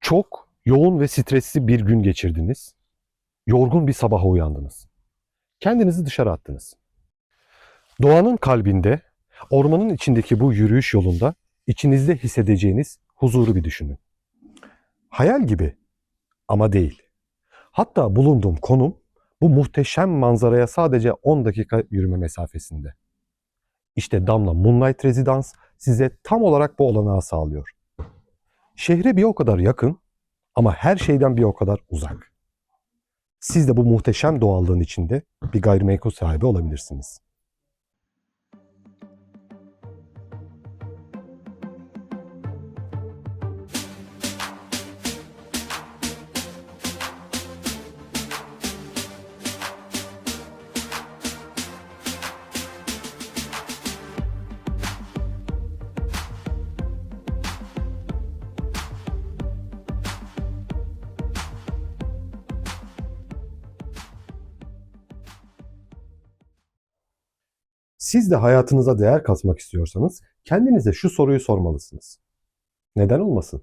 Çok yoğun ve stresli bir gün geçirdiniz. Yorgun bir sabaha uyandınız. Kendinizi dışarı attınız. Doğanın kalbinde, ormanın içindeki bu yürüyüş yolunda içinizde hissedeceğiniz huzuru bir düşünün. Hayal gibi ama değil. Hatta bulunduğum konum bu muhteşem manzaraya sadece 10 dakika yürüme mesafesinde. İşte Damla Moonlight Residence size tam olarak bu olanağı sağlıyor. Şehre bir o kadar yakın ama her şeyden bir o kadar uzak. Siz de bu muhteşem doğallığın içinde bir gayrimenkul sahibi olabilirsiniz. Siz de hayatınıza değer katmak istiyorsanız kendinize şu soruyu sormalısınız. Neden olmasın?